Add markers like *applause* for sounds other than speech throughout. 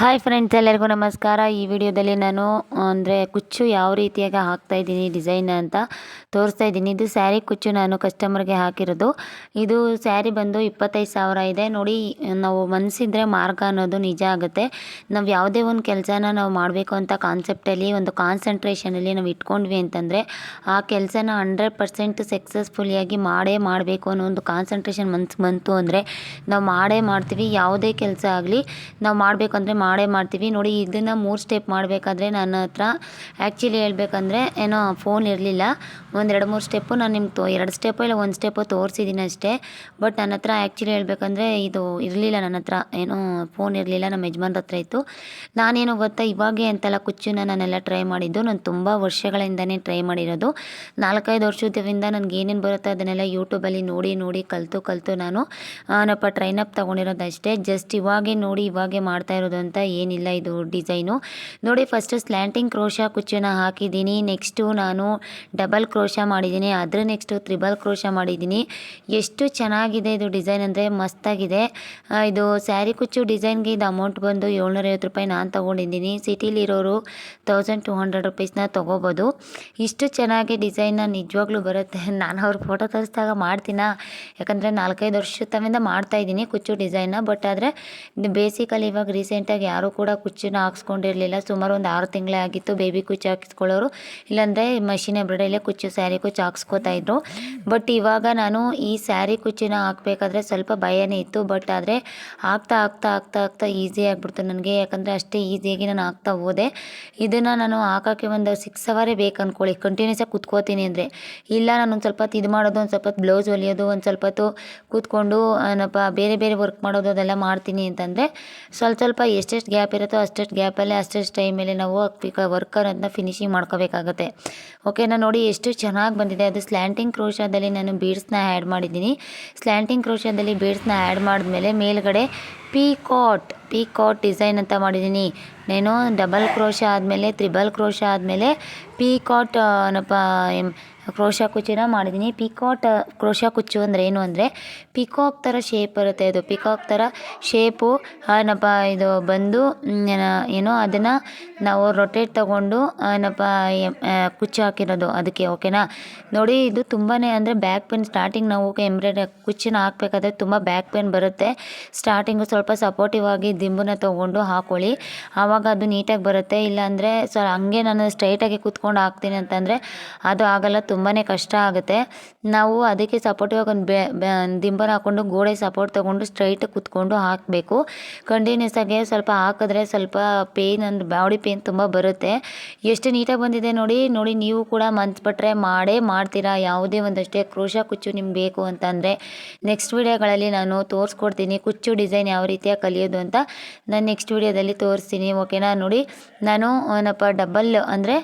Hi friends ಎಲ್ಲರಿಗೂ ನಮಸ್ಕಾರ. ಈ ವಿಡಿಯೋದಲ್ಲಿ ನಾನು, ಅಂದರೆ ಕುಚ್ಚು ಯಾವ ರೀತಿಯಾಗಿ ಹಾಕ್ತಾ ಇದ್ದೀನಿ ಡಿಸೈನ್ ಅಂತ ತೋರಿಸ್ತಾ ಇದ್ದೀನಿ. ಇದು ಸ್ಯಾರಿ ಕುಚ್ಚು ನಾನು ಕಸ್ಟಮರ್ಗೆ ಹಾಕಿರೋದು. ಇದು ಸ್ಯಾರಿ ಬಂದು ಇಪ್ಪತ್ತೈದು ಸಾವಿರ ಇದೆ. ನೋಡಿ, ನಾವು ಮನಸ್ಸಿದ್ರೆ ಮಾರ್ಗ ಅನ್ನೋದು ನಿಜ ಆಗುತ್ತೆ. ನಾವು ಯಾವುದೇ ಒಂದು ಕೆಲಸನ ನಾವು ಮಾಡಬೇಕು ಅಂತ ಕಾನ್ಸೆಪ್ಟಲ್ಲಿ ಒಂದು ಕಾನ್ಸಂಟ್ರೇಷನಲ್ಲಿ ನಾವು ಇಟ್ಕೊಂಡ್ವಿ ಅಂತಂದರೆ, ಆ ಕೆಲಸನ ಹಂಡ್ರೆಡ್ ಪರ್ಸೆಂಟ್ ಸಕ್ಸಸ್ಫುಲಿಯಾಗಿ ಮಾಡೇ ಮಾಡಬೇಕು ಅನ್ನೋ ಒಂದು ಕಾನ್ಸಂಟ್ರೇಷನ್ ಮನ್ಸು ಬಂತು ಅಂದರೆ, ನಾವು ಮಾಡೇ ಮಾಡ್ತೀವಿ. ಯಾವುದೇ ಕೆಲಸ ಆಗಲಿ, ನಾವು ಮಾಡಬೇಕಂದ್ರೆ ಮಾಡೇ ಮಾಡ್ತೀವಿ. ನೋಡಿ, ಇದನ್ನು ಮೂರು ಸ್ಟೆಪ್ ಮಾಡಬೇಕಾದ್ರೆ ನನ್ನ ಹತ್ರ ಆ್ಯಕ್ಚುಲಿ ಹೇಳ್ಬೇಕಂದ್ರೆ ಏನೋ ಫೋನ್ ಇರಲಿಲ್ಲ. ಒಂದೆರಡು ಮೂರು ಸ್ಟೆಪ್ಪು ನಾನು ನಿಮ್ಗೆ ತೋ, ಎರಡು ಸ್ಟೆಪ್ಪು ಇಲ್ಲ, ಒಂದು ಸ್ಟೆಪ್ಪು ತೋರಿಸಿದ್ದೀನಿ ಅಷ್ಟೇ. ಬಟ್ ನನ್ನ ಹತ್ರ ಆ್ಯಕ್ಚುಲಿ ಹೇಳ್ಬೇಕಂದ್ರೆ ಇದು ಇರಲಿಲ್ಲ ನನ್ನ ಹತ್ರ. ಏನೋ ಫೋನ್ ಇರಲಿಲ್ಲ, ನಮ್ಮ ಯಜಮಾನ್ರ ಹತ್ರ ಇತ್ತು. ನಾನೇನು ಗೊತ್ತಾ, ಇವಾಗೆ ಅಂತಲ್ಲ ಕುಚ್ಚನ್ನ ನಾನೆಲ್ಲ ಟ್ರೈ ಮಾಡಿದ್ದು. ನಾನು ತುಂಬ ವರ್ಷಗಳಿಂದನೇ ಟ್ರೈ ಮಾಡಿರೋದು. ನಾಲ್ಕೈದು ವರ್ಷದಿಂದ ನನಗೆ ಏನೇನು ಬರುತ್ತೋ ಅದನ್ನೆಲ್ಲ ಯೂಟ್ಯೂಬಲ್ಲಿ ನೋಡಿ ನೋಡಿ, ಕಲಿತು ಕಲಿತು ನಾನು ನಪ್ಪ ಟ್ರೈನಪ್ ತೊಗೊಂಡಿರೋದು ಅಷ್ಟೇ. ಜಸ್ಟ್ ಇವಾಗೆ ನೋಡಿ, ಇವಾಗೆ ಮಾಡ್ತಾ ಇರೋದು ಅಂತ ಏನಿಲ್ಲ ಇದು ಡಿಸೈನು. ನೋಡಿ ಫಸ್ಟು ಸ್ಲ್ಯಾಂಟಿಂಗ್ ಕ್ರೋಶ ಕುಚ್ಚನ್ನ ಹಾಕಿದ್ದೀನಿ. ನೆಕ್ಸ್ಟು ನಾನು ಡಬಲ್ ಕ್ರೋಶ ಮಾಡಿದ್ದೀನಿ. ಅದ್ರ ನೆಕ್ಸ್ಟು ತ್ರಿಬಲ್ ಕ್ರೋಶ ಮಾಡಿದ್ದೀನಿ. ಎಷ್ಟು ಚೆನ್ನಾಗಿದೆ ಇದು ಡಿಸೈನ್ ಅಂದರೆ ಮಸ್ತಾಗಿದೆ. ಇದು ಸ್ಯಾರಿ ಕುಚ್ಚು ಡಿಸೈನ್ಗೆ ಇದು ಅಮೌಂಟ್ ಬಂದು ಏಳ್ನೂರೈವತ್ತು ರೂಪಾಯಿ ನಾನು ತೊಗೊಂಡಿದ್ದೀನಿ. ಸಿಟಿಲಿರೋರು ತೌಸಂಡ್ ಟು ಹಂಡ್ರೆಡ್ ರುಪೀಸ್ನ ತೊಗೋಬೋದು. ಇಷ್ಟು ಚೆನ್ನಾಗಿ ಡಿಸೈನ್ನ ನಿಜವಾಗ್ಲೂ ಬರುತ್ತೆ. *laughs* ನಾನು ಅವ್ರ ಫೋಟೋ ತರಿಸಿದಾಗ ಮಾಡ್ತೀನ? ಯಾಕಂದರೆ ನಾಲ್ಕೈದು ವರ್ಷದಿಂದ ಮಾಡ್ತಾ ಮಾಡ್ತಾಯಿದ್ದೀನಿ ಕುಚ್ಚು ಡಿಸೈನ್ನ ಬಟ್ ಆದರೆ ಬೇಸಿಕಲಿ ಇವಾಗ ರೀಸೆಂಟಾಗಿ ಯಾರೂ ಕೂಡ ಕುಚ್ಚಿನ ಹಾಕ್ಸ್ಕೊಂಡಿರಲಿಲ್ಲ. ಸುಮಾರು ಒಂದು ಆರು ತಿಂಗಳೇ ಆಗಿತ್ತು ಬೇಬಿ ಕುಚ್ಚು ಹಾಕಿಸ್ಕೊಳ್ಳೋರು. ಇಲ್ಲಾಂದರೆ ಮಷಿನ್ ಎಬ್ರಡಲ್ಲೇ ಕುಚ್ಚು ಸ್ಯಾರಿ ಕುಚ್ಚು ಹಾಕ್ಸ್ಕೊತಾ ಇದ್ರು. ಬಟ್ ಇವಾಗ ನಾನು ಈ ಸ್ಯಾರಿ ಕುಚ್ಚಿನ ಹಾಕ್ಬೇಕಾದ್ರೆ ಸ್ವಲ್ಪ ಭಯನೇ ಇತ್ತು. ಬಟ್ ಆದರೆ ಹಾಕ್ತಾ ಹಾಕ್ತಾ ಆಗ್ತಾ ಆಗ್ತಾ ಈಸಿ ಆಗಿಬಿಡ್ತು ನನಗೆ. ಯಾಕಂದರೆ ಅಷ್ಟೇ ಈಸಿಯಾಗಿ ನಾನು ಹಾಕ್ತಾ ಹೋದೆ. ಇದನ್ನು ನಾನು ಹಾಕೋಕ್ಕೆ ಒಂದು ಸಿಕ್ಸ್ ಅವರೇ ಬೇಕು ಅಂದ್ಕೊಳ್ಳಿ ಕಂಟಿನ್ಯೂಸ್ ಆಗಿ ಕೂತ್ಕೋತೀನಿ ಅಂದರೆ. ಇಲ್ಲ ನಾನು ಒಂದು ಸ್ವಲ್ಪ ಇದು ಮಾಡೋದು, ಒಂದು ಸ್ವಲ್ಪ ಬ್ಲೌಸ್ ಹೊಲಿಯೋದು, ಒಂದು ಸ್ವಲ್ಪ ಹೊತ್ತು ಕೂತ್ಕೊಂಡು, ಏನಪ್ಪ, ಬೇರೆ ಬೇರೆ ವರ್ಕ್ ಮಾಡೋದು ಅದೆಲ್ಲ ಮಾಡ್ತೀನಿ ಅಂತಂದರೆ ಸ್ವಲ್ಪ ಸ್ವಲ್ಪ ಎಷ್ಟೆಷ್ಟು ಗ್ಯಾಪ್ ಇರುತ್ತೋ ಅಷ್ಟೆಷ್ಟು ಗ್ಯಾಪಲ್ಲೇ ಅಷ್ಟೆಷ್ಟು ಟೈಮಲ್ಲಿ ನಾವು ವರ್ಕರ್ ಅನ್ನೋದನ್ನ ಫಿನಿಶಿಂಗ್ ಮಾಡ್ಕೋಬೇಕಾಗತ್ತೆ. ಓಕೆನಾ ನೋಡಿ ಎಷ್ಟು ಚೆನ್ನಾಗಿ ಬಂದಿದೆ. ಅದು ಸ್ಲ್ಯಾಂಟಿಂಗ್ ಕ್ರೋಶಾದಲ್ಲಿ ನಾನು ಬೀಡ್ಸ್ನ ಆ್ಯಡ್ ಮಾಡಿದ್ದೀನಿ. ಸ್ಲ್ಯಾಂಟಿಂಗ್ ಕ್ರೋಶಾದಲ್ಲಿ ಬೀಡ್ಸ್ನ ಆ್ಯಡ್ ಮಾಡಿದ್ಮೇಲೆ ಮೇಲ್ಗಡೆ ಪೀಕಾಟ್ ಪೀಕಾಟ್ ಡಿಸೈನ್ ಅಂತ ಮಾಡಿದ್ದೀನಿ. ನೇನು ಡಬಲ್ ಕ್ರೋಶ ಆದಮೇಲೆ ತ್ರಿಬಲ್ ಕ್ರೋಶ ಆದಮೇಲೆ ಪೀಕಾಟ್ ಏನಪ್ಪ ಕ್ರೋಶ ಕುಚ್ಚಿನ ಮಾಡಿದ್ದೀನಿ. ಪಿಕಾಟ್ ಕ್ರೋಶ ಕುಚ್ಚು ಅಂದರೆ ಏನು ಅಂದರೆ ಪಿಕಾಕ್ ಥರ ಶೇಪ್ ಬರುತ್ತೆ ಅದು ಪಿಕಾಕ್ ಥರ ಶೇಪು ಏನಪ್ಪ, ಇದು ಬಂದು ಏನ- ಅದನ್ನು ನಾವು ರೊಟೇಟ್ ತಗೊಂಡು ಏನಪ್ಪ ಕುಚ್ಚು ಹಾಕಿರೋದು ಅದಕ್ಕೆ ಓಕೆನಾ ನೋಡಿ, ಇದು ತುಂಬಾ ಅಂದರೆ ಬ್ಯಾಕ್ ಪೇನ್ ಸ್ಟಾರ್ಟಿಂಗ್ ನಾವು ಎಂಬ್ರಾಯ್ಡ್ರಿ ಕುಚ್ಚಿನ ಹಾಕ್ಬೇಕಾದ್ರೆ ತುಂಬ ಬ್ಯಾಕ್ ಪೇನ್ ಬರುತ್ತೆ. ಸ್ಟಾರ್ಟಿಂಗು ಸ್ವಲ್ಪ ಸಪೋರ್ಟಿವ್ ಆಗಿ ದಿಂಬನ್ನ ತೊಗೊಂಡು ಹಾಕೊಳ್ಳಿ. ಆವಾಗ ಅದು ನೀಟಾಗಿ ಬರುತ್ತೆ. ಇಲ್ಲಾಂದರೆ ಸೊ ಹಂಗೆ ನಾನು ಸ್ಟ್ರೈಟಾಗಿ ಕೂತ್ಕೊಂಡು ಹಾಕ್ತೀನಿ ಅಂತಂದರೆ, ಅದು ಆಗಲ್ಲ. ತುಂಬಾ ಕಷ್ಟ ಆಗುತ್ತೆ. ನಾವು ಅದಕ್ಕೆ ಸಪೋರ್ಟಿವ್ ಆಗಿ ಒಂದು ಬೆ ದಿಂಬರ್ ಹಾಕ್ಕೊಂಡು ಗೋಡೆ ಸಪೋರ್ಟ್ ತೊಗೊಂಡು ಸ್ಟ್ರೈಟ್ ಕೂತ್ಕೊಂಡು ಹಾಕಬೇಕು. ಕಂಟಿನ್ಯೂಸ್ ಆಗಿ ಸ್ವಲ್ಪ ಹಾಕಿದ್ರೆ ಸ್ವಲ್ಪ ಪೇಯ್ನ್ ಅಂದ್ರೆ ಬಾಡಿ ಪೇಯ್ನ್ ತುಂಬ ಬರುತ್ತೆ. ಎಷ್ಟು ನೀಟಾಗಿ ಬಂದಿದೆ ನೋಡಿ ನೋಡಿ ನೀವು ಕೂಡ ಮನ್ಸ್ಬಿಟ್ರೆ ಮಾಡೇ ಮಾಡ್ತೀರಾ. ಯಾವುದೇ ಒಂದಷ್ಟೇ ಕ್ರೋಶ ಕುಚ್ಚು ನಿಮ್ಗೆ ಬೇಕು ಅಂತಂದರೆ ನೆಕ್ಸ್ಟ್ ವೀಡಿಯೋಗಳಲ್ಲಿ ನಾನು ತೋರಿಸ್ಕೊಡ್ತೀನಿ. ಕುಚ್ಚು ಡಿಸೈನ್ ಯಾವ ರೀತಿಯಾಗಿ ಕಲಿಯೋದು ಅಂತ ನಾನು ನೆಕ್ಸ್ಟ್ ವೀಡಿಯೋದಲ್ಲಿ ತೋರಿಸ್ತೀನಿ ಓಕೆನಾ ನೋಡಿ, ನಾನು ಏನಪ್ಪ ಡಬಲ್ ಅಂದರೆ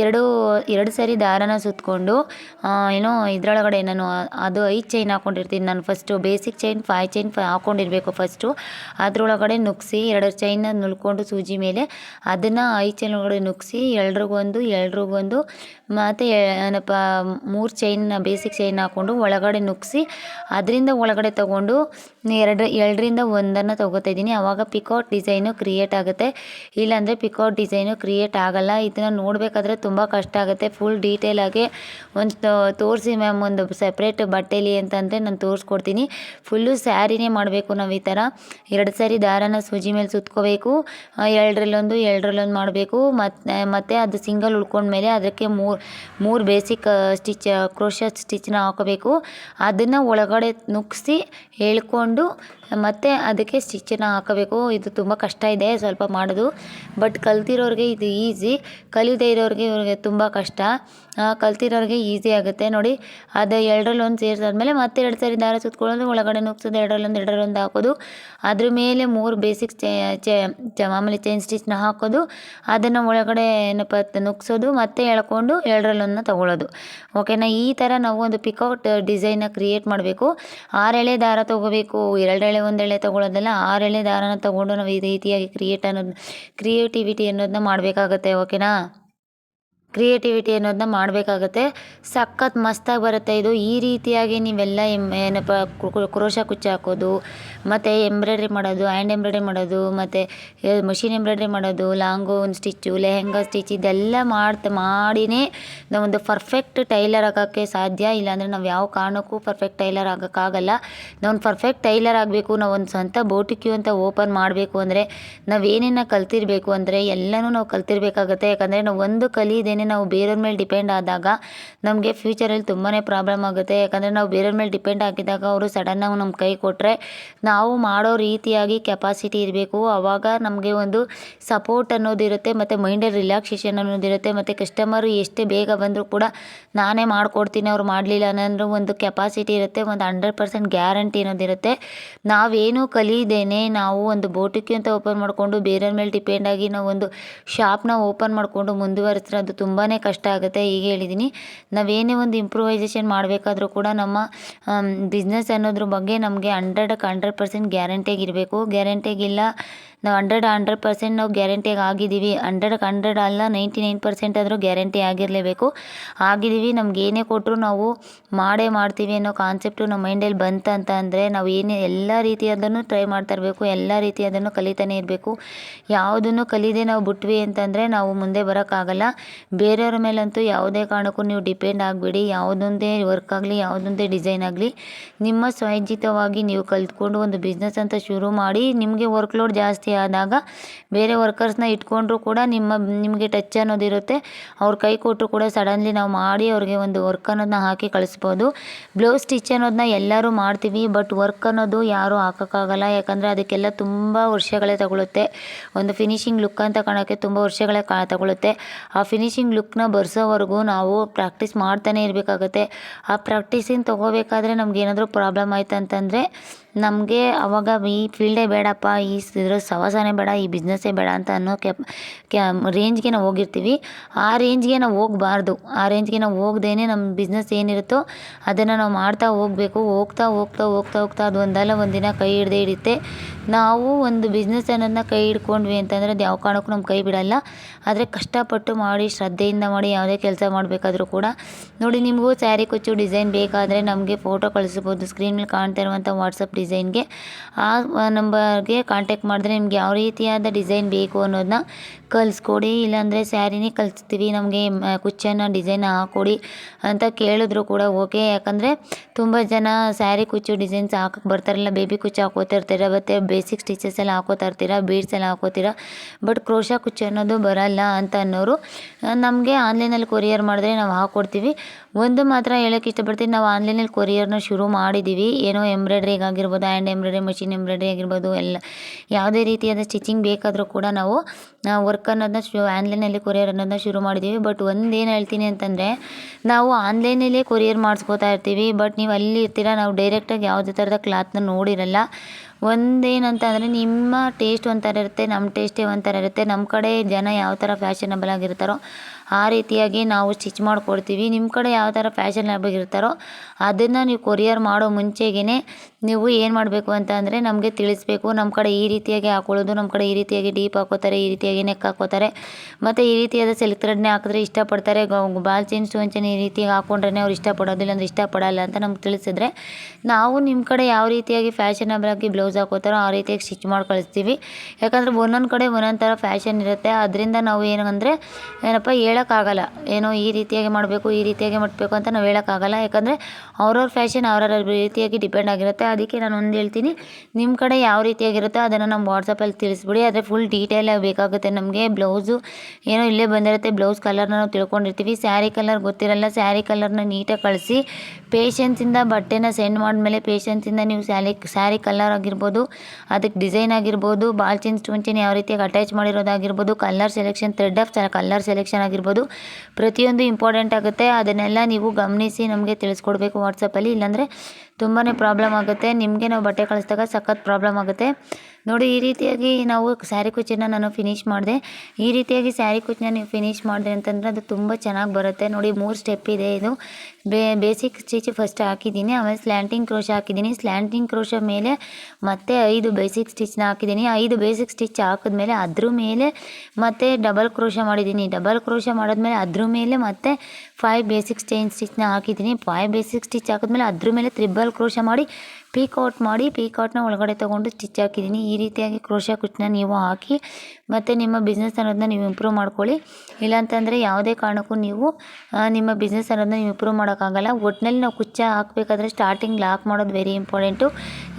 ಎರಡು ಎರಡು ಸರಿ ದಾರನ ಸುತ್ತಕೊಂಡು ಏನೋ ಇದರೊಳಗಡೆ ನಾನು ಅದು ಐದು ಚೈನ್ ಹಾಕ್ಕೊಂಡಿರ್ತೀನಿ ನಾನು first basic chain five chain five ಹಾಕ್ಕೊಂಡಿರಬೇಕು first ಅದರೊಳಗಡೆ ನುಗ್ಸಿ ಎರಡು ಚೈನ ನುಲ್ಕೊಂಡು ಸೂಜಿ ಮೇಲೆ ಅದನ್ನು ಐದು ಚೈನ್ ಒಳಗಡೆ ನುಗ್ಸಿ ಎಲ್ರಿಗೊಂದು ಎಲ್ರಿಗೊಂದು ಮತ್ತು ಏನಪ್ಪ, ಮೂರು ಚೈನ್ ಬೇಸಿಕ್ ಚೈನ್ ಹಾಕ್ಕೊಂಡು ಒಳಗಡೆ ನುಗ್ಸಿ ಅದರಿಂದ ಒಳಗಡೆ ತಗೊಂಡು ಎರಡು ಎರಡರಿಂದ ಒಂದನ್ನು ತೊಗೋತಾ ಇದ್ದೀನಿ. ಆವಾಗ ಪಿಕೌಟ್ ಡಿಸೈನು ಕ್ರಿಯೇಟ್ ಆಗುತ್ತೆ. ಇಲ್ಲಾಂದರೆ ಪಿಕೌಟ್ ಡಿಸೈನು ಕ್ರಿಯೇಟ್ ಆಗಲ್ಲ. ಇದನ್ನು ನೋಡಬೇಕಾದ್ರೆ ತುಂಬ ಕಷ್ಟ ಆಗುತ್ತೆ. ಫುಲ್ ಡೀಟೇಲಾಗಿ ಒಂದು ತೋರಿಸಿ ಮ್ಯಾಮ್, ಒಂದು ಸಪ್ರೇಟ್ ಬಟ್ಟೆಲಿ ಅಂತಂದರೆ ನಾನು ತೋರಿಸ್ಕೊಡ್ತೀನಿ. ಫುಲ್ಲು ಸ್ಯಾರಿನೇ ಮಾಡಬೇಕು ನಾವು ಈ ಥರ ಎರಡು ಸಾರಿ ದಾರನ ಸೂಜಿ ಮೇಲೆ ಸುತ್ಕೋಬೇಕು. ಎರಡರಲ್ಲೊಂದು ಎರಡರಲ್ಲೊಂದು ಮಾಡಬೇಕು. ಮತ್ತು ಮತ್ತು ಅದು ಸಿಂಗಲ್ ಉಳ್ಕೊಂಡ್ಮೇಲೆ ಅದಕ್ಕೆ ಮೂರು ಮೂರು ಬೇಸಿಕ್ ಸ್ಟಿಚ್ ಕ್ರೋಶ ಸ್ಟಿಚ್ನ ಹಾಕೋಬೇಕು. ಅದನ್ನು ಒಳಗಡೆ ನುಗ್ಸಿ ಹೇಳ್ಕೊಂಡು ಮತ್ತು ಅದಕ್ಕೆ ಸ್ಟಿಚ್ಚನ್ನ ಹಾಕಬೇಕು. ಇದು ತುಂಬ ಕಷ್ಟ ಇದೆ ಸ್ವಲ್ಪ ಮಾಡೋದು. ಬಟ್ ಕಲ್ತಿರೋರಿಗೆ ಇದು ಈಸಿ ಕಲಿದೇ ಇರೋರಿಗೆ ಇವ್ರಿಗೆ ತುಂಬ ಕಷ್ಟ. ಕಲ್ತಿರೋರಿಗೆ ಈಸಿ ಆಗುತ್ತೆ. ನೋಡಿ, ಅದು ಎರಡರಲ್ಲಿ ಒಂದು ಸೇರಿಸಾದ್ಮೇಲೆ ಮತ್ತೆ ಎರಡು ಸರಿ ದಾರ ಸುತ್ಕೊಳ್ಳೋದು, ಒಳಗಡೆ ನುಗ್ಸೋದು ಎರಡರಲ್ಲೊಂದು ಎರಡರಲ್ಲೊಂದು ಹಾಕೋದು. ಅದ್ರ ಮೇಲೆ ಮೂರು ಬೇಸಿಕ್ ಚೆ ಮಾಮೂಲಿ ಚೈನ್ ಸ್ಟಿಚ್ನ ಹಾಕೋದು. ಅದನ್ನು ಒಳಗಡೆ ಏನಪ್ಪ ನುಗ್ಸೋದು ಮತ್ತೆ ಎಳ್ಕೊಂಡು ಎರಡರಲ್ಲೊಂದನ್ನ ತಗೊಳ್ಳೋದು ಓಕೆನಾ ಈ ಥರ ನಾವು ಒಂದು ಪಿಕೌಟ್ ಡಿಸೈನ್ನ ಕ್ರಿಯೇಟ್ ಮಾಡಬೇಕು. ಆರೆಳೆ ದಾರ ತೊಗೋಬೇಕು. ಎರಡೆಳೆ ಎಳೆ, ಒಂದು ಎಳೆ ತೊಗೊಳೋದಲ್ಲ, ಆರು ಎಳೆ ದಾರನ ತೊಗೊಂಡು ನಾವು ಈ ರೀತಿಯಾಗಿ ಕ್ರಿಯೇಟ್ ಅನ್ನೋದು ಕ್ರಿಯೇಟಿವಿಟಿ ಅನ್ನೋದನ್ನ ಮಾಡಬೇಕಾಗತ್ತೆ. ಓಕೆನಾ ಕ್ರಿಯೇಟಿವಿಟಿ ಅನ್ನೋದನ್ನ ಮಾಡಬೇಕಾಗತ್ತೆ. ಸಖತ್ ಮಸ್ತಾಗಿ ಬರುತ್ತೆ ಇದು. ಈ ರೀತಿಯಾಗಿ ನೀವೆಲ್ಲ ಎಂ ಏನಪ್ಪ ಕ್ರೋಶ ಕುಚ್ಚು ಹಾಕೋದು, ಮತ್ತು ಎಂಬ್ರಾಯ್ಡ್ರಿ ಮಾಡೋದು, ಹ್ಯಾಂಡ್ ಎಂಬ್ರಾಯ್ಡ್ರಿ ಮಾಡೋದು, ಮತ್ತು ಮಷಿನ್ ಎಂಬ್ರಾಯ್ಡ್ರಿ ಮಾಡೋದು, ಲಾಂಗು ಒಂದು ಸ್ಟಿಚ್ಚು, ಲೆಹೆಂಗಾ ಸ್ಟಿಚ್ ಇದೆಲ್ಲ ಮಾಡ್ತಾ, ಮಾಡಿನೇ ನಾವೊಂದು ಪರ್ಫೆಕ್ಟ್ ಟೈಲರ್ ಆಗೋಕ್ಕೆ ಸಾಧ್ಯ. ಇಲ್ಲಾಂದರೆ ನಾವು ಯಾವ ಕಾರಣಕ್ಕೂ ಪರ್ಫೆಕ್ಟ್ ಟೈಲರ್ ಆಗೋಕ್ಕಾಗಲ್ಲ. ನಾವು ಪರ್ಫೆಕ್ಟ್ ಟೈಲರ್ ಆಗಬೇಕು ನಾವು ಒಂದು ಸ್ವಂತ ಬೋಟಿಕ್ಯೂ ಅಂತ ಓಪನ್ ಮಾಡಬೇಕು ಅಂದರೆ ನಾವು ಏನೇನು ಕಲ್ತಿರಬೇಕು ಅಂದರೆ ಎಲ್ಲನೂ ನಾವು ಕಲ್ತಿರ್ಬೇಕಾಗತ್ತೆ. ಯಾಕಂದರೆ ನಾವು ಒಂದು ಕಲಿಯದೇನೆ ನಾವು ಬೇರೆಯವ್ರ ಮೇಲೆ ಡಿಪೆಂಡ್ ಆದಾಗ ನಮಗೆ ಫ್ಯೂಚರಲ್ಲಿ ತುಂಬಾ ಪ್ರಾಬ್ಲಮ್ ಆಗುತ್ತೆ. ಯಾಕಂದರೆ ನಾವು ಬೇರೆಯವ್ರ ಮೇಲೆ ಡಿಪೆಂಡ್ ಆಗಿದ್ದಾಗ ಅವರು ಸಡನ್ನಾಗಿ ನಮ್ಮ ಕೈ ಕೊಟ್ಟರೆ ನಾವು ಮಾಡೋ ರೀತಿಯಾಗಿ ಕೆಪಾಸಿಟಿ ಇರಬೇಕು. ಆವಾಗ ನಮಗೆ ಒಂದು ಸಪೋರ್ಟ್ ಅನ್ನೋದಿರುತ್ತೆ ಮತ್ತು ಮೈಂಡಲ್ಲಿ ರಿಲ್ಯಾಕ್ಸೇಷನ್ ಅನ್ನೋದಿರುತ್ತೆ ಮತ್ತು ಕಸ್ಟಮರು ಎಷ್ಟೇ ಬೇಗ ಬಂದರೂ ಕೂಡ ನಾನೇ ಮಾಡಿಕೊಡ್ತೀನಿ, ಅವ್ರು ಮಾಡಲಿಲ್ಲ ಅನ್ನೋ ಒಂದು ಕೆಪಾಸಿಟಿ ಇರುತ್ತೆ, ಒಂದು ಹಂಡ್ರೆಡ್ ಪರ್ಸೆಂಟ್ ಗ್ಯಾರಂಟಿ ಅನ್ನೋದಿರುತ್ತೆ ನಾವೇನು ಕಲಿದೇನೆ ನಾವು ಒಂದು ಬೋಟಿಕೆ ಅಂತ ಓಪನ್ ಮಾಡಿಕೊಂಡು ಬೇರೆಯವ್ರ ಮೇಲೆ ಡಿಪೆಂಡ್ ಆಗಿ ನಾವು ಒಂದು ಶಾಪ್ನ ಓಪನ್ ಮಾಡಿಕೊಂಡು ಮುಂದುವರೆಸ್ರೆ ಅದು ತುಂಬಾ ಕಷ್ಟ ಆಗುತ್ತೆ. ಈಗ ಹೇಳಿದ್ದೀನಿ ನಾವೇನೇ ಒಂದು ಇಂಪ್ರೂವೈಸೇಷನ್ ಮಾಡಬೇಕಾದ್ರೂ ಕೂಡ ನಮ್ಮ ಬಿಸ್ನೆಸ್ ಅನ್ನೋದ್ರ ಬಗ್ಗೆ ನಮಗೆ ಹಂಡ್ರೆಡಕ್ಕೆ ಹಂಡ್ರೆಡ್ ಪರ್ಸೆಂಟ್ ಗ್ಯಾರಂಟಿಯಾಗಿರಬೇಕು ಗ್ಯಾರಂಟಿಯಾಗಿಲ್ಲ ನಾವು ಹಂಡ್ರೆಡ್ ಹಂಡ್ರೆಡ್ ಪರ್ಸೆಂಟ್ ನಾವು ಗ್ಯಾರಂಟಿಯಾಗಿ ಆಗಿದ್ದೀವಿ. ಹಂಡ್ರೆಡ್ಗೆ ಹಂಡ್ರೆಡ್ ಅಲ್ಲ ನೈಂಟಿ ನೈನ್ ಪರ್ಸೆಂಟ್ ಆದರೂ ಗ್ಯಾರಂಟಿ ಆಗಿರಲೇಬೇಕು. ಆಗಿದ್ದೀವಿ, ನಮ್ಗೆ ಏನೇ ಕೊಟ್ಟರು ನಾವು ಮಾಡೇ ಮಾಡ್ತೀವಿ ಅನ್ನೋ ಕಾನ್ಸೆಪ್ಟು ನಮ್ಮ ಮೈಂಡಲ್ಲಿ ಬಂತಂತ ಅಂದರೆ ನಾವು ಏನೇ ಎಲ್ಲ ರೀತಿಯಾದನ್ನು ಟ್ರೈ ಮಾಡ್ತಾ ಇರಬೇಕು. ಎಲ್ಲ ರೀತಿಯಾದನ್ನು ಕಲಿತಾನೇ ಇರಬೇಕು. ಯಾವುದನ್ನು ಕಲಿದೆ ನಾವು ಬಿಟ್ವಿ ಅಂತಂದರೆ ನಾವು ಮುಂದೆ ಬರೋಕ್ಕಾಗಲ್ಲ. ಬೇರೆಯವ್ರ ಮೇಲಂತೂ ಯಾವುದೇ ಕಾರಣಕ್ಕೂ ನೀವು ಡಿಪೆಂಡ್ ಆಗಬೇಡಿ. ಯಾವುದೊಂದೇ ವರ್ಕ್ ಆಗಲಿ, ಯಾವುದೊಂದೇ ಡಿಸೈನ್ ಆಗಲಿ, ನಿಮ್ಮ ಸ್ವಯಂಜಿತವಾಗಿ ನೀವು ಕಲಿತ್ಕೊಂಡು ಒಂದು ಬಿಸ್ನೆಸ್ ಅಂತ ಶುರು ಮಾಡಿ ನಿಮಗೆ ವರ್ಕ್ ಲೋಡ್ ಜಾಸ್ತಿ ಆದಾಗ ಬೇರೆ ವರ್ಕರ್ಸ್ನ ಇಟ್ಕೊಂಡ್ರೂ ಕೂಡ ನಿಮ್ಮ, ನಿಮಗೆ ಟಚ್ ಅನ್ನೋದಿರುತ್ತೆ ಅವ್ರ ಕೈ ಕೊಟ್ಟರು ಕೂಡ ಸಡನ್ಲಿ ನಾವು ಮಾಡಿ ಅವ್ರಿಗೆ ಒಂದು ವರ್ಕ್ ಅನ್ನೋದನ್ನ ಹಾಕಿ ಕಳಿಸ್ಬೋದು. ಬ್ಲೌಸ್ ಸ್ಟಿಚ್ ಅನ್ನೋದನ್ನ ಎಲ್ಲರೂ ಮಾಡ್ತೀವಿ ಬಟ್ ವರ್ಕ್ ಅನ್ನೋದು ಯಾರೂ ಹಾಕೋಕ್ಕಾಗಲ್ಲ. ಯಾಕಂದರೆ ಅದಕ್ಕೆಲ್ಲ ತುಂಬ ವರ್ಷಗಳೇ ತಗೊಳುತ್ತೆ. ಒಂದು ಫಿನಿಶಿಂಗ್ ಲುಕ್ ಅಂತ ಕಾಣೋಕ್ಕೆ ತುಂಬ ವರ್ಷಗಳೇ ಕಾ, ತಗೊಳುತ್ತೆ. ಆ ಫಿನಿಶಿಂಗ್ ಲುಕ್ನ ಬರ್ಸೋವರೆಗೂ ನಾವು ಪ್ರಾಕ್ಟೀಸ್ ಮಾಡ್ತಾನೆ ಇರಬೇಕಾಗತ್ತೆ. ಆ ಪ್ರಾಕ್ಟೀಸಿನ ತೊಗೋಬೇಕಾದ್ರೆ ನಮ್ಗೆ ಏನಾದರೂ ಪ್ರಾಬ್ಲಮ್ ಆಯ್ತು ಅಂತಂದರೆ ನಮಗೆ ಅವಾಗ ಈ ಫೀಲ್ಡೇ ಬೇಡಪ್ಪ, ಈ ಇದ್ರ ಸಹವಾಸನೇ ಬೇಡ, ಈ ಬಿಸ್ನೆಸ್ಸೇ ಬೇಡ ಅಂತ ಅನ್ನೋ ಕೆಪ್ ಕ್ಯಾ ರೇಂಜ್ಗೆ ನಾವು ಹೋಗಿರ್ತೀವಿ. ಆ ರೇಂಜ್ಗೆ ನಾವು ಹೋಗಬಾರ್ದು. ಆ ರೇಂಜ್ಗೆ ನಾವು ಹೋಗ್ದೇ ನಮ್ಮ ಬಿಸ್ನೆಸ್ ಏನಿರುತ್ತೋ ಅದನ್ನು ನಾವು ಮಾಡ್ತಾ ಹೋಗಬೇಕು. ಹೋಗ್ತಾ ಹೋಗ್ತಾ ಹೋಗ್ತಾ ಹೋಗ್ತಾ ಅದು ಒಂದಲ್ಲ ಒಂದಿನ ಕೈ ಹಿಡ್ದೇ ಹಿಡಿಯುತ್ತೆ. ನಾವು ಒಂದು ಬಿಸ್ನೆಸ್ ಅನ್ನೋದನ್ನ ಕೈ ಹಿಡ್ಕೊಂಡ್ವಿ ಅಂತಂದರೆ ಅದು ಯಾವ ಕಾರಣಕ್ಕೂ ನಮ್ಮ ಕೈ ಬಿಡಲ್ಲ. ಆದರೆ ಕಷ್ಟಪಟ್ಟು ಮಾಡಿ, ಶ್ರದ್ಧೆಯಿಂದ ಮಾಡಿ ಯಾವುದೇ ಕೆಲಸ ಮಾಡಬೇಕಾದ್ರೂ ಕೂಡ ನೋಡಿ ನಿಮಗೂ ಸ್ಯಾರಿ ಕುಚ್ಚು ಡಿಸೈನ್ ಬೇಕಾದರೆ ನಮಗೆ ಫೋಟೋ ಕಳಿಸ್ಬೋದು ಸ್ಕ್ರೀನ್ ಮೇಲೆ ಕಾಣ್ತಾ ಇರುವಂಥ ವಾಟ್ಸಪ್ ಡಿಸೈನ್ಗೆ ಆ ನಂಬರ್ಗೆ ಕಾಂಟ್ಯಾಕ್ಟ್ ಮಾಡಿದ್ರೆ ನಿಮ್ಗೆ ಯಾವ ರೀತಿಯಾದ ಡಿಸೈನ್ ಬೇಕು ಅನ್ನೋದನ್ನ ಕಳಿಸ್ಕೊಡಿ ಇಲ್ಲಾಂದರೆ ಸ್ಯಾರಿನೇ ಕಲಿಸ್ತೀವಿ, ನಮಗೆ ಕುಚ್ಚನ್ನು ಡಿಸೈನ್ ಹಾಕ್ಕೊಡಿ ಅಂತ ಕೇಳಿದ್ರು ಕೂಡ ಓಕೆ. ಯಾಕಂದರೆ ತುಂಬ ಜನ ಸ್ಯಾರಿ ಕುಚ್ಚು ಡಿಸೈನ್ಸ್ ಹಾಕಕ್ಕೆ ಬರ್ತಾರಲ್ಲ, ಬೇಬಿ ಕುಚ್ಚು ಹಾಕೋತಾ ಇರ್ತೀರ, ಮತ್ತು ಬೇಸಿಕ್ ಸ್ಟಿಚಸ್ ಎಲ್ಲ ಹಾಕೋತಾ ಇರ್ತೀರ, ಬೀಡ್ಸ್ ಎಲ್ಲ ಹಾಕೋತೀರ, ಬಟ್ ಕ್ರೋಶಾ ಕುಚ್ಚು ಅನ್ನೋದು ಬರಲ್ಲ ಅಂತ ಅನ್ನೋರು ನಮಗೆ ಆನ್ಲೈನಲ್ಲಿ ಕೊರಿಯರ್ ಮಾಡಿದ್ರೆ ನಾವು ಹಾಕ್ಕೊಡ್ತೀವಿ ಒಂದು ಮಾತ್ರ ಹೇಳೋಕ್ಕೆ ಇಷ್ಟಪಡ್ತೀವಿ ನಾವು ಆನ್ಲೈನಲ್ಲಿ ಕೊರಿಯರ್ನ ಶುರು ಮಾಡಿದ್ದೀವಿ ಏನೋ ಎಂಬ್ರಾಯ್ಡ್ರಿಗೆ ಆಗಿರ್ಬೋದು, ಹ್ಯಾಂಡ್ ಎಂಬ್ರಾಯ್ಡ್ರಿ, ಮಷಿನ್ ಎಂಬ್ರಾಯ್ಡ್ರಿ ಆಗಿರ್ಬೋದು, ಎಲ್ಲ, ಯಾವುದೇ ರೀತಿಯಾದ ಸ್ಟಿಚಿಂಗ್ ಬೇಕಾದರೂ ಕೂಡ ನಾವು ವರ್ಕ್ ಅನ್ನೋದನ್ನ ಶು ಆನ್ಲೈನಲ್ಲಿ ಕೊರಿಯರ್ ಅನ್ನೋದನ್ನ ಶುರು ಮಾಡಿದ್ದೀವಿ ಬಟ್ ಒಂದೇನು ಹೇಳ್ತೀನಿ ಅಂತಂದರೆ, ನಾವು ಆನ್ಲೈನಲ್ಲೇ ಕೊರಿಯರ್ ಮಾಡಿಸ್ಕೋತಾ ಇರ್ತೀವಿ. ಬಟ್ ನೀವು ಅಲ್ಲಿ ಇರ್ತೀರ, ನಾವು ಡೈರೆಕ್ಟಾಗಿ ಯಾವುದೇ ಥರದ ಕ್ಲಾತ್ನ ನೋಡಿರಲ್ಲ. ಒಂದೇನಂತ ಅಂದರೆ, ನಿಮ್ಮ ಟೇಸ್ಟ್ ಒಂಥರ ಇರುತ್ತೆ ನಮ್ಮ ಟೇಸ್ಟೇ ಒಂಥರ ಇರುತ್ತೆ. ನಮ್ಮ ಕಡೆ ಜನ ಯಾವ ಥರ ಫ್ಯಾಷನಬಲ್ ಆಗಿರ್ತಾರೋ, ಆ ರೀತಿಯಾಗಿ ನಾವು ಸ್ಟಿಚ್ ಮಾಡಿಕೊಡ್ತೀವಿ. ನಿಮ್ಮ ಕಡೆ ಯಾವ ಥರ ಫ್ಯಾಷನಬಲ್ ಇರ್ತಾರೋ ಅದನ್ನು ನೀವು ಕೊರಿಯರ್ ಮಾಡೋ ಮುಂಚೆಗೇ ನೀವು ಏನು ಮಾಡಬೇಕು ಅಂತ ಅಂದರೆ ನಮಗೆ ತಿಳಿಸ್ಬೇಕು. ನಮ್ಮ ಕಡೆ ಈ ರೀತಿಯಾಗಿ ಹಾಕೊಳ್ಳೋದು ನಮ್ಮ ಕಡೆ ಈ ರೀತಿಯಾಗಿ ಡೀಪ್ ಹಾಕೋತಾರೆ, ಈ ರೀತಿಯಾಗಿ ನೆಕ್ ಹಾಕೋತಾರೆ. ಮತ್ತು ಈ ರೀತಿಯಾದ ಸಿಲ್ಕ್ ಥ್ರೆಡ್ನೇ ಹಾಕಿದ್ರೆ ಇಷ್ಟಪಡ್ತಾರೆ. ಬಾಲ್ ಚೈನ್ ಸ್ಟೋನ್ ಚೈನ್ ಈ ರೀತಿಯಾಗಿ ಹಾಕೊಂಡ್ರೆ ಅವ್ರು ಇಷ್ಟಪಡೋದಿಲ್ಲ ಅಂದರೆ ಇಷ್ಟಪಡಲ್ಲ ಅಂತ ನಮ್ಗೆ ತಿಳಿಸಿದ್ರೆ ನಾವು ನಿಮ್ಮ ಕಡೆ ಯಾವ ರೀತಿಯಾಗಿ ಫ್ಯಾಷನಬಲ್ ಆಗಿ ಬ್ಲೌಸ್ ಹಾಕೋತಾರೋ ಆ ರೀತಿಯಾಗಿ ಸ್ಟಿಚ್ ಮಾಡಿ ಕಳಿಸ್ತೀವಿ. ಯಾಕಂದರೆ ಒಂದೊಂದು ಕಡೆ ಒಂದೊಂದು ಥರ ಫ್ಯಾಷನ್ ಇರುತ್ತೆ. ಅದರಿಂದ ನಾವು ಏನು ಅಂದರೆ ಏನಪ್ಪ ಹೇಳೋಕ್ಕಾಗಲ್ಲ. ಏನೋ ಈ ರೀತಿಯಾಗಿ ಮಾಡಬೇಕು, ಈ ರೀತಿಯಾಗಿ ಮಾಡಬೇಕು ಅಂತ ನಾವು ಹೇಳೋಕ್ಕಾಗಲ್ಲ. ಯಾಕಂದರೆ ಅವ್ರವ್ರ ಫ್ಯಾಷನ್ ಅವ್ರವ್ರ ರೀತಿಯಾಗಿ ಡಿಪೆಂಡ್ ಆಗಿರುತ್ತೆ. ಅದಕ್ಕೆ ನಾನು ಒಂದು ಹೇಳ್ತೀನಿ ನಿಮ್ಮ ಕಡೆ ಯಾವ ರೀತಿಯಾಗಿರುತ್ತೋ ಅದನ್ನು ನಮ್ಮ ವಾಟ್ಸಪ್ಪಲ್ಲಿ ತಿಳಿಸ್ಬಿಡಿ, ಆದರೆ ಫುಲ್ ಡೀಟೇಲಾಗಿ ಬೇಕಾಗುತ್ತೆ ನಮಗೆ. ಬ್ಲೌಸು ಏನೋ ಇಲ್ಲೇ ಬಂದಿರುತ್ತೆ, ಬ್ಲೌಸ್ ಕಲರ್ನ ನಾವು ತಿಳ್ಕೊಂಡಿರ್ತೀವಿ. ಸ್ಯಾರಿ ಕಲರ್ ಗೊತ್ತಿರಲ್ಲ, ಸ್ಯಾರಿ ಕಲರ್ನ ನೀಟಾಗಿ ಕಳಿಸಿ ಪೇಷನ್ಸಿಂದ ಬಟ್ಟೆನ ಸೆಂಡ್ ಮಾಡಿದ್ಮೇಲೆ ಪೇಷನ್ಸಿಂದ ನೀವು ಸ್ಯಾರಿ ಸ್ಯಾರಿ ಕಲರ್ ಆಗಿರ್ಬೋದು, ಅದಕ್ಕೆ ಡಿಸೈನ್ ಆಗಿರ್ಬೋದು ಬಾಲ್ ಚಿನ್ ಸ್ಟೋನ್ ಚೈನ್ ಯಾವ ರೀತಿಯಾಗಿ attach ಮಾಡಿರೋದಾಗಿರ್ಬೋದು colour selection thread of colour selection ಆಗಿರ್ಬೋದು, ಪ್ರತಿಯೊಂದು ಇಂಪಾರ್ಟೆಂಟ್ ಆಗುತ್ತೆ. ಅದನ್ನೆಲ್ಲ ನೀವು ಗಮನಿಸಿ ನಮಗೆ ತಿಳಿಸ್ಕೊಡ್ಬೇಕು ವಾಟ್ಸಪ್ಪಲ್ಲಿ ಇಲ್ಲಾಂದರೆ ತುಂಬಾ ಪ್ರಾಬ್ಲಮ್ ಆಗುತ್ತೆ. ನಿಮಗೆ ನಾವು ಬಟ್ಟೆ ಕಳಿಸ್ದಾಗ ಸಖತ್ ಪ್ರಾಬ್ಲಮ್ ಆಗುತ್ತೆ. ನೋಡಿ, ಈ ರೀತಿಯಾಗಿ ನಾವು ಸ್ಯಾರಿ ಕುಚ್ಚನ್ನ ನಾನು ಫಿನಿಶ್ ಮಾಡಿದೆ. ಈ ರೀತಿಯಾಗಿ ಸ್ಯಾರಿ ಕುಚ್ಚನ್ನ ನೀವು ಫಿನಿಶ್ ಮಾಡಿದೆ ಅಂತಂದರೆ ಅದು ತುಂಬ ಚೆನ್ನಾಗಿ ಬರುತ್ತೆ. ನೋಡಿ, ಮೂರು ಸ್ಟೆಪ್ ಇದೆ ಇದು. ಬೇ ಬೇಸಿಕ್ ಸ್ಟಿಚ್ ಫಸ್ಟ್ ಹಾಕಿದ್ದೀನಿ, ಆಮೇಲೆ ಸ್ಲ್ಯಾಂಟಿಂಗ್ ಕ್ರೋಶ ಹಾಕಿದ್ದೀನಿ. ಸ್ಲ್ಯಾಂಟಿಂಗ್ ಕ್ರೋಶ ಮೇಲೆ ಮತ್ತೆ ಐದು ಬೇಸಿಕ್ ಸ್ಟಿಚ್ನ ಹಾಕಿದ್ದೀನಿ. ಐದು ಬೇಸಿಕ್ ಸ್ಟಿಚ್ ಹಾಕಿದ್ಮೇಲೆ ಅದ್ರ ಮೇಲೆ ಮತ್ತೆ ಡಬಲ್ ಕ್ರೋಶ ಮಾಡಿದ್ದೀನಿ. ಡಬಲ್ ಕ್ರೋಶ ಮಾಡಿದ್ಮೇಲೆ ಅದ್ರ ಮೇಲೆ ಮತ್ತೆ ಫೈವ್ ಬೇಸಿಕ್ ಚೈನ್ ಸ್ಟಿಚ್ನ ಹಾಕಿದ್ದೀನಿ. ಫೈವ್ ಬೇಸಿಕ್ ಸ್ಟಿಚ್ ಹಾಕಿದ್ಮೇಲೆ ಅದ್ರ ಮೇಲೆ ತ್ರಿಬಲ್ ಕ್ರೋಶ ಮಾಡಿ ಪೀಕ್ ಔಟ್ ಮಾಡಿ, ಪೀಕೌಟ್ನ ಒಳಗಡೆ ತೊಗೊಂಡು ಸ್ಟಿಚ್ ಹಾಕಿದ್ದೀನಿ. ಈ ರೀತಿಯಾಗಿ ಕ್ರೋಶ ಕುಚ್ಚನ್ನ ನೀವು ಹಾಕಿ, ಮತ್ತು ನಿಮ್ಮ ಬಿಸ್ನೆಸ್ ಅನ್ನೋದನ್ನ ನೀವು ಇಂಪ್ರೂವ್ ಮಾಡ್ಕೊಳ್ಳಿ. ಇಲ್ಲಾಂತಂದರೆ ಯಾವುದೇ ಕಾರಣಕ್ಕೂ ನೀವು ನಿಮ್ಮ ಬಿಸ್ನೆಸ್ ಅನ್ನೋದನ್ನ ನೀವು ಇಂಪ್ರೂವ್ ಮಾಡೋಕ್ಕಾಗಲ್ಲ. ಒಟ್ಟಿನಲ್ಲಿ ನಾವು ಕುಚ್ಚ ಹಾಕಬೇಕಾದ್ರೆ ಸ್ಟಾರ್ಟಿಂಗ್ ಲಾಕ್ ಮಾಡೋದು ವೆರಿ ಇಂಪಾರ್ಟೆಂಟು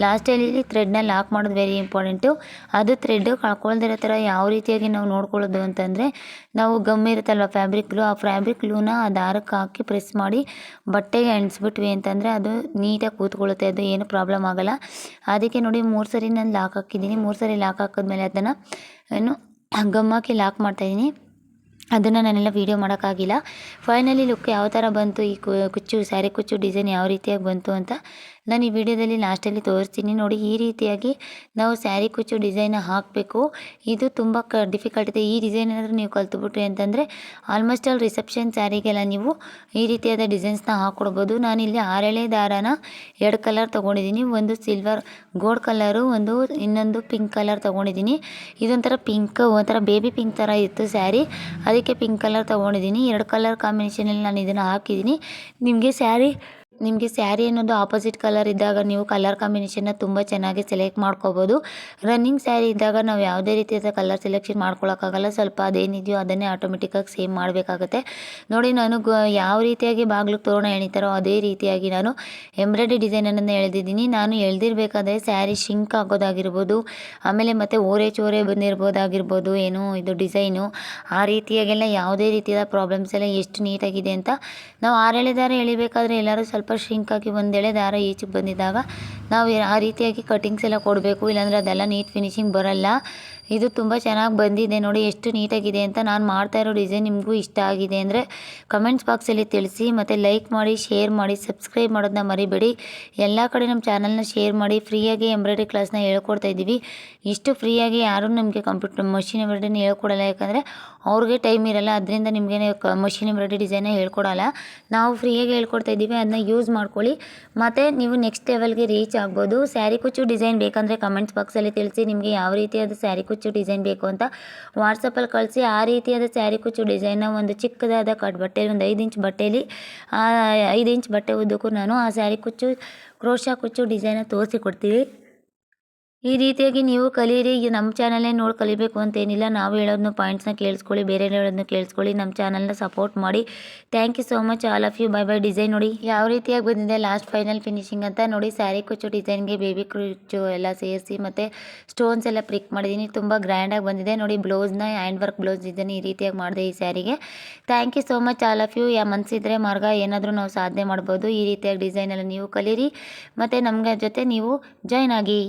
ಲಾಸ್ಟಲ್ಲಿ ಥ್ರೆಡ್ನ ಲಾಕ್ ಮಾಡೋದು ವೆರಿ ಇಂಪಾರ್ಟೆಂಟು ಅದು ಥ್ರೆಡ್ ಕಳ್ಕೊಳ್ದಿರೋ ಥರ ಯಾವ ರೀತಿಯಾಗಿ ನಾವು ನೋಡ್ಕೊಳ್ಳೋದು ಅಂತಂದರೆ, ನಾವು ಗಮ್ ಇರುತ್ತಲ್ವ ಫ್ಯಾಬ್ರಿಕ್ ಗ್ಲೂ ಆ ಫ್ಯಾಬ್ರಿಕ್ ಗ್ಲೂನ ಆ ದಾರಕ್ಕೆ ಹಾಕಿ ಪ್ರೆಸ್ ಮಾಡಿ ಬಟ್ಟೆಗೆ ಅಂಟಿಸ್ಬಿಟ್ವಿ ಅಂತಂದರೆ ಅದು ನೀಟಾಗಿ ಕೂತ್ಕೊಳ್ಳುತ್ತೆ. ಅದು ಏನು ಪ್ರಾಬ್ಲಮ್ ಆಗಲ್ಲ. ಅದಕ್ಕೆ ನೋಡಿ ಮೂರು ಸರಿ ನಾನು ಲಾಕ್ ಹಾಕಿದ್ದೀನಿ. ಮೂರು ಸರಿ ಲಾಕ್ ಹಾಕಿದ್ಮೇಲೆ ಅದನ್ನು, ಏನು ಗಮ್ಮಾಕಿ ಲಾಕ್ ಮಾಡ್ತಾಯಿದ್ದೀನಿ. ಅದನ್ನು ನಾನೆಲ್ಲ ವೀಡಿಯೋ ಮಾಡೋಕ್ಕಾಗಿಲ್ಲ. ಫೈನಲಿ ಲುಕ್ ಯಾವ ಥರ ಬಂತು, ಈ ಕುಚ್ಚು ಸ್ಯಾರಿ ಕುಚ್ಚು ಡಿಸೈನ್ ಯಾವ ರೀತಿಯಾಗಿ ಬಂತು ಅಂತ ನಾನು ಈ ವಿಡಿಯೋದಲ್ಲಿ ಲಾಸ್ಟಲ್ಲಿ ತೋರಿಸ್ತೀನಿ. ನೋಡಿ, ಈ ರೀತಿಯಾಗಿ ನಾವು ಸ್ಯಾರಿ ಕುಚ್ಚು ಡಿಸೈನ್ ಹಾಕಬೇಕು. ಇದು ತುಂಬ ಕ ಡಿಫಿಕಲ್ಟ್ ಇದೆ. ಈ ಡಿಸೈನ್ ಏನಾದರೂ ನೀವು ಕಲ್ತುಬಿಟ್ರಿ ಅಂತಂದರೆ ಆಲ್ಮೋಸ್ಟ್ ಆಲ್ ರಿಸೆಪ್ಷನ್ ಸ್ಯಾರಿಗೆಲ್ಲ ನೀವು ಈ ರೀತಿಯಾದ ಡಿಸೈನ್ಸ್ನ ಹಾಕ್ಕೊಡ್ಬೋದು ನಾನಿಲ್ಲಿ ಆರೆಳೆ ದಾರಾನ ಎರಡು ಕಲರ್ ತೊಗೊಂಡಿದ್ದೀನಿ. ಒಂದು ಸಿಲ್ವರ್ ಗೋಲ್ಡ್ ಕಲರು ಒಂದು ಇನ್ನೊಂದು ಪಿಂಕ್ ಕಲರ್ ತೊಗೊಂಡಿದ್ದೀನಿ. ಇದೊಂಥರ ಪಿಂಕ್ ಒಂಥರ ಬೇಬಿ ಪಿಂಕ್ ಥರ ಇತ್ತು ಸ್ಯಾರಿ. ಅದಕ್ಕೆ ಪಿಂಕ್ ಕಲರ್ ತೊಗೊಂಡಿದ್ದೀನಿ. ಎರಡು ಕಲರ್ ಕಾಂಬಿನೇಷನಲ್ಲಿ ನಾನು ಇದನ್ನು ಹಾಕಿದ್ದೀನಿ. ನಿಮಗೆ ಸ್ಯಾರಿ ನಿಮಗೆ ಸ್ಯಾರಿ ಅನ್ನೋದು ಆಪೋಸಿಟ್ ಕಲರ್ ಇದ್ದಾಗ ನೀವು ಕಲರ್ ಕಾಂಬಿನೇಷನ್ನ ತುಂಬ ಚೆನ್ನಾಗಿ ಸೆಲೆಕ್ಟ್ ಮಾಡ್ಕೋಬೋದು. ರನ್ನಿಂಗ್ ಸ್ಯಾರಿ ಇದ್ದಾಗ ನಾವು ಯಾವುದೇ ರೀತಿಯಾದ ಕಲರ್ ಸೆಲೆಕ್ಷನ್ ಮಾಡ್ಕೊಳಕ್ಕಾಗಲ್ಲ. ಸ್ವಲ್ಪ ಅದೇನಿದೆಯೋ ಅದನ್ನೇ ಆಟೋಮೆಟಿಕ್ಕಾಗಿ ಸೇಮ್ ಮಾಡಬೇಕಾಗತ್ತೆ. ನೋಡಿ ನಾನು ಯಾವ ರೀತಿಯಾಗಿ ಬಾಗಿಲು ತೋರಣ ಎಣಿತಾರೋ ಅದೇ ರೀತಿಯಾಗಿ ನಾನು ಎಂಬ್ರಾಯ್ಡ್ರಿ ಡಿಸೈನನ್ನು ಎಳೆದಿದ್ದೀನಿ. ನಾನು ಎಳೆದಿರಬೇಕಾದ್ರೆ ಸ್ಯಾರಿ ಶಿಂಕ್ ಆಗೋದಾಗಿರ್ಬೋದು, ಆಮೇಲೆ ಮತ್ತು ಓರೆ ಚೋರೆ ಬಂದಿರ್ಬೋದಾಗಿರ್ಬೋದು, ಏನು ಇದು ಡಿಸೈನು ಆ ರೀತಿಯಾಗೆಲ್ಲ ಯಾವುದೇ ರೀತಿಯಾದ ಪ್ರಾಬ್ಲಮ್ಸ್ ಎಲ್ಲ ಎಷ್ಟು ನೀಟಾಗಿದೆ ಅಂತ ನಾವು ಆರೆಳೆ ದಾರ ಎಳಿಬೇಕಾದ್ರೆ ಎಲ್ಲರೂ ಸ್ವಲ್ಪ shrink ಆಗಿ ಒಂದೆಳೆ ದಾರ ಈಚೆಗೆ ಬಂದಿದ್ದಾಗ ನಾವು ಆ ರೀತಿಯಾಗಿ ಕಟಿಂಗ್ಸ್ ಎಲ್ಲ ಕೊಡಬೇಕು, ಇಲ್ಲಾಂದರೆ ಅದೆಲ್ಲ ನೀಟ್ ಫಿನಿಶಿಂಗ್ ಬರಲ್ಲ. ಇದು ತುಂಬ ಚೆನ್ನಾಗಿ ಬಂದಿದೆ ನೋಡಿ, ಎಷ್ಟು ನೀಟಾಗಿದೆ ಅಂತ ನಾನು ಮಾಡ್ತಾ ಇರೋ ಡಿಸೈನ್ ನಿಮಗೂ ಇಷ್ಟ ಆಗಿದೆ ಅಂದರೆ ಕಮೆಂಟ್ಸ್ ಬಾಕ್ಸಲ್ಲಿ ತಿಳಿಸಿ, ಮತ್ತು ಲೈಕ್ ಮಾಡಿ ಶೇರ್ ಮಾಡಿ ಸಬ್ಸ್ಕ್ರೈಬ್ ಮಾಡೋದನ್ನ ಮರಿಬೇಡಿ. ಎಲ್ಲ ಕಡೆ ನಮ್ಮ ಚಾನಲ್ನ ಶೇರ್ ಮಾಡಿ ಫ್ರೀಯಾಗಿ ಎಂಬ್ರಾಯ್ಡ್ರಿ ಕ್ಲಾಸ್ನ ಹೇಳ್ಕೊಡ್ತಾ ಇದ್ದೀವಿ ಇಷ್ಟು ಫ್ರೀಯಾಗಿ ಯಾರೂ ನಮಗೆ ಕಂಪ್ಯೂಟರ್ ಮಷಿನ್ ಎಂಬ್ರಾಯ್ಡ್ರಿನ ಹೇಳ್ಕೊಡಲ್ಲ, ಯಾಕಂದರೆ ಅವ್ರಿಗೆ ಟೈಮ್ ಇರಲ್ಲ, ಅದರಿಂದ ನಿಮಗೆ ಮಷಿನ್ ಎಂಬ್ರಾಯ್ಡ್ರಿ ಡಿಸೈನ ಹೇಳ್ಕೊಡಲ್ಲ. ನಾವು ಫ್ರೀಯಾಗಿ ಹೇಳ್ಕೊಡ್ತಾ ಇದ್ದೀವಿ ಅದನ್ನ ಯೂಸ್ ಮಾಡ್ಕೊಳ್ಳಿ. ಮತ್ತು ನೀವು ನೆಕ್ಸ್ಟ್ ಲೆವೆಲ್ಗೆ ರೀಚ್ ಆಗ್ಬೋದು. ಸ್ಯಾರಿ ಕುಚ್ಚು ಡಿಸೈನ್ ಬೇಕಂದರೆ ಕಮೆಂಟ್ಸ್ ಬಾಕ್ಸಲ್ಲಿ ತಿಳಿಸಿ, ನಿಮಗೆ ಯಾವ ರೀತಿಯಾದ ಸ್ಯಾರಿ ಡಿಸೈನ್ ಬೇಕು ಅಂತ ವಾಟ್ಸಪ್ಪಲ್ಲಿ ಕಳಿಸಿ ಆ ರೀತಿಯಾದ ಸ್ಯಾರಿ ಕುಚ್ಚು ಡಿಸೈನ್ನ ಒಂದು ಚಿಕ್ಕದಾದ ಕಟ್ ಬಟ್ಟೆಲಿ ಒಂದು ಐದು ಇಂಚ್ ಬಟ್ಟೆಯಲ್ಲಿ ಐದು ಇಂಚ್ ಬಟ್ಟೆ ಉದ್ದಕ್ಕೂ ನಾನು ಆ ಸ್ಯಾರಿ ಕುಚ್ಚು ಕ್ರೋಷ ಕುಚ್ಚು ಡಿಸೈನ ತೋರಿಸಿ ಕೊಡ್ತೀವಿ. ಈ ರೀತಿಯಾಗಿ ನೀವು ಕಲೀರಿ ನಮ್ಮ ಚಾನಲ್ನೇ ನೋಡಿ ಕಲಿಬೇಕು ಅಂತೇನಿಲ್ಲ. ನಾವು ಹೇಳೋದನ್ನು ಪಾಯಿಂಟ್ಸ್ನ ಕೇಳಿಸ್ಕೊಳ್ಳಿ, ಬೇರೆ ಹೇಳೋದನ್ನು ಕೇಳಿಸ್ಕೊಳ್ಳಿ. ನಮ್ಮ ಚಾನಲ್ನ ಸಪೋರ್ಟ್ ಮಾಡಿ. Thank you so much all of you bye bye design ನೋಡಿ. ಯಾವ ರೀತಿಯಾಗಿ ಬಂದಿದೆ ಲಾಸ್ಟ್ ಫೈನಲ್ ಫಿನಿಶಿಂಗ್ ಅಂತ ನೋಡಿ. ಸ್ಯಾರಿ ಕುಚ್ಚು ಡಿಸೈನ್ಗೆ ಬೇಬಿ ಕುಚ್ಚು ಎಲ್ಲ ಸೇರಿಸಿ ಮತ್ತು ಸ್ಟೋನ್ಸ್ ಎಲ್ಲ ಪ್ರಿಕ್ ಮಾಡಿದ್ದೀನಿ. ತುಂಬ ಗ್ರ್ಯಾಂಡಾಗಿ ಬಂದಿದೆ ನೋಡಿ. ಬ್ಲೌಸ್ನ ಹ್ಯಾಂಡ್ ವರ್ಕ್ ಬ್ಲೌಸ್ ಇದನ್ನು ಈ ರೀತಿಯಾಗಿ ಮಾಡಿದೆ ಈ ಸ್ಯಾರಿಗೆ thank you so much all of you ಯಾ ಮನಸ್ಸಿದ್ರೆ ಮಾರ್ಗ ಏನಾದರೂ ನಾವು ಸಾಧನೆ ಮಾಡ್ಬೋದು. ಈ ರೀತಿಯಾಗಿ ಡಿಸೈನೆಲ್ಲ ನೀವು ಕಲೀರಿ. ಮತ್ತು ನಮಗೆ ಜೊತೆ ನೀವು ಜಾಯ್ನ್ ಆಗಿ.